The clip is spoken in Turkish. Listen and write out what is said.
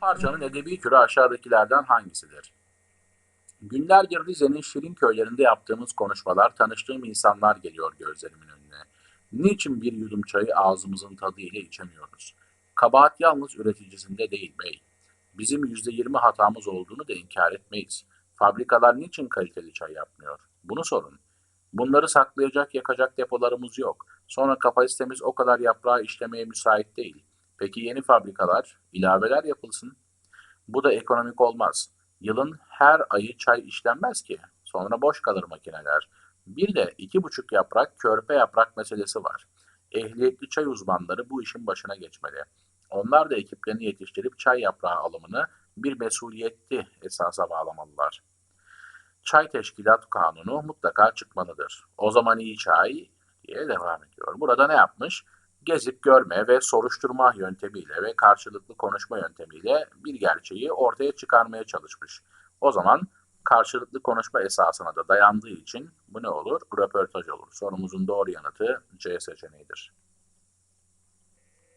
Parçanın edebi türü aşağıdakilerden hangisidir? Günlerdir Rize'nin şirin köylerinde yaptığımız konuşmalar, tanıştığım insanlar geliyor gözlerimin önüne. Niçin bir yudum çayı ağzımızın tadıyla içemiyoruz? Kabahat yalnız üreticisinde değil bey. Bizim yüzde yirmi hatamız olduğunu da inkar etmeyiz. Fabrikalar niçin kaliteli çay yapmıyor? Bunu sorun. Bunları saklayacak, yakacak depolarımız yok. Sonra kapasitemiz o kadar yaprağı işlemeye müsait değil. Peki yeni fabrikalar, ilaveler yapılsın. Bu da ekonomik olmaz. Yılın her ayı çay işlenmez ki. Sonra boş kalır makineler. Bir de iki buçuk yaprak, körpe yaprak meselesi var. Ehliyetli çay uzmanları bu işin başına geçmeli. Onlar da ekiplerini yetiştirip çay yaprağı alımını bir mesuliyetli esasa bağlamalılar. Çay Teşkilat Kanunu mutlaka çıkmalıdır. O zaman iyi çay diye devam ediyor. Burada ne yapmış? Gezip görme ve soruşturma yöntemiyle ve karşılıklı konuşma yöntemiyle bir gerçeği ortaya çıkarmaya çalışmış. O zaman karşılıklı konuşma esasına da dayandığı için bu ne olur? Röportaj olur. Sorumuzun doğru yanıtı C seçeneğidir.